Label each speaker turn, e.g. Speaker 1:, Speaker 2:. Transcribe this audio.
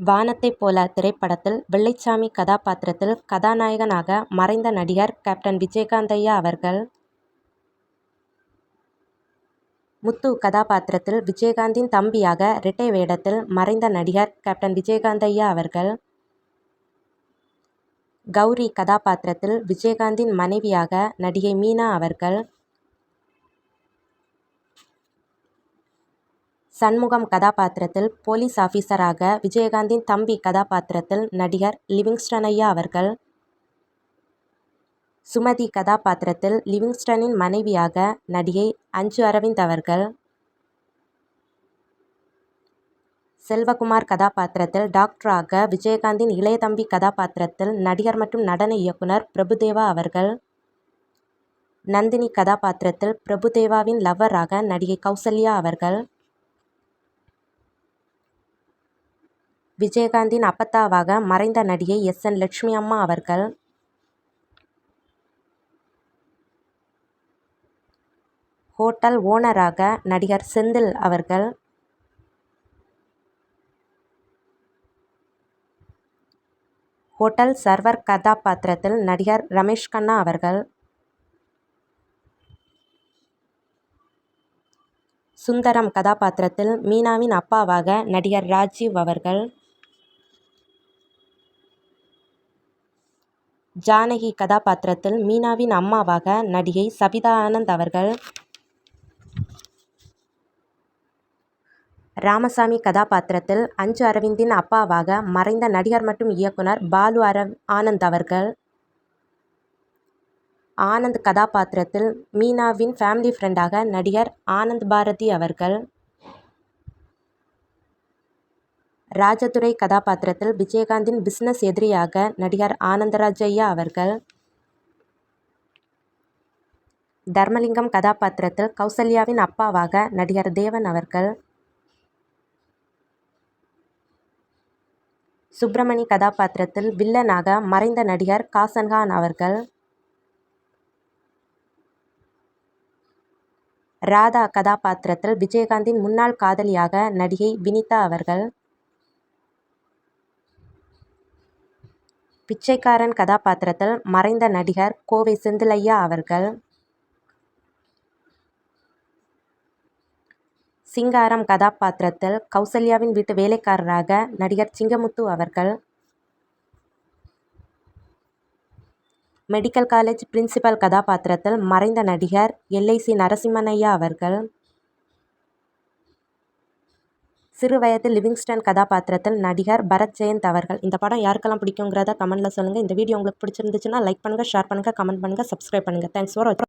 Speaker 1: வானத்தைப் போல திரைப்படத்தில் வெள்ளைச்சாமி கதாபாத்திரத்தில் கதாநாயகனாக மறைந்த நடிகர் கேப்டன் விஜயகாந்த் ஐயா அவர்கள். முத்து கதாபாத்திரத்தில் விஜயகாந்தின் தம்பியாக ரெட்டை வேடத்தில் மறைந்த நடிகர் கேப்டன் விஜயகாந்த் ஐயா அவர்கள். கௌரி கதாபாத்திரத்தில் விஜயகாந்தின் மனைவியாக நடிகை மீனா அவர்கள். சண்முகம் கதாபாத்திரத்தில் போலீஸ் ஆஃபீஸராக விஜயகாந்தின் தம்பி கதாபாத்திரத்தில் நடிகர் லிவிங்ஸ்டன் ஐயா அவர்கள். சுமதி கதாபாத்திரத்தில் லிவிங்ஸ்டனின் மனைவியாக நடிகை அஞ்சு அரவிந்த் அவர்கள். செல்வகுமார் கதாபாத்திரத்தில் டாக்டராக விஜயகாந்தின் இளைய தம்பி கதாபாத்திரத்தில் நடிகர் மற்றும் நடன இயக்குனர் பிரபுதேவா அவர்கள். நந்தினி கதாபாத்திரத்தில் பிரபுதேவாவின் லவ்வராக நடிகை கௌசல்யா அவர்கள். விஜயகாந்தின் அப்பத்தாவாக மறைந்த நடிகை எஸ். என். லட்சுமி அம்மா அவர்கள். ஹோட்டல் ஓனராக நடிகர் செந்தில் அவர்கள். ஹோட்டல் சர்வர் கதாபாத்திரத்தில் நடிகர் ரமேஷ் கண்ணா அவர்கள். சுந்தரம் கதாபாத்திரத்தில் மீனாவின் அப்பாவாக நடிகர் ராஜீவ் அவர்கள். ஜானகி கதாபாத்திரத்தில் மீனாவின் அம்மாவாக நடிகை சபிதா ஆனந்த் அவர்கள். ராமசாமி கதாபாத்திரத்தில் அஞ்சு அரவிந்தின் அப்பாவாக மறைந்த நடிகர் மற்றும் இயக்குனர் பாலு ஆனந்த் அவர்கள். ஆனந்த் கதாபாத்திரத்தில் மீனாவின் ஃபேமிலி ஃப்ரெண்டாக நடிகர் ஆனந்த் பாரதி அவர்கள். ராஜதுரை கதாபாத்திரத்தில் விஜயகாந்தின் பிசினஸ் எதிரியாக நடிகர் ஆனந்தராஜய்யா அவர்கள். தர்மலிங்கம் கதாபாத்திரத்தில் கௌசல்யாவின் அப்பாவாக நடிகர் தேவன் அவர்கள். சுப்பிரமணி கதாபாத்திரத்தில் வில்லனாக மறைந்த நடிகர் காசன்கான் அவர்கள். ராதா கதாபாத்திரத்தில் விஜயகாந்தின் முன்னாள் காதலியாக நடிகை வினிதா அவர்கள். பிச்சைக்காரன் கதாபாத்திரத்தில் மறைந்த நடிகர் கோவை செந்திலையா அவர்கள். சிங்காரம் கதாபாத்திரத்தில் கௌசல்யாவின் வீட்டு வேலைக்காரராக நடிகர் சிங்கமுத்து அவர்கள். மெடிக்கல் காலேஜ் பிரின்சிபல் கதாபாத்திரத்தில் மறைந்த நடிகர் எல்ஐசி நரசிம்மனையா அவர்கள் சிறு ஐயா சிறுவயது லிவிங்ஸ்டன் கதாபாத்திரத்தில் நடிகர் பரத் ஜெயந்த் அவர்கள். இந்த படம் யாருக்கெல்லாம் பிடிக்குங்கிறத கமெண்ட்ல சொல்லுங்க. இந்த வீடியோ உங்களுக்கு பிடிச்சிருந்துச்சுன்னா லைக் பண்ணுங்க ஷேர் பண்ணுங்க கமெண்ட் பண்ணுங்க சப்ஸ்கிரைப் பண்ணுங்க. தேங்க்ஸ் ஃபார் வாட்சிங்.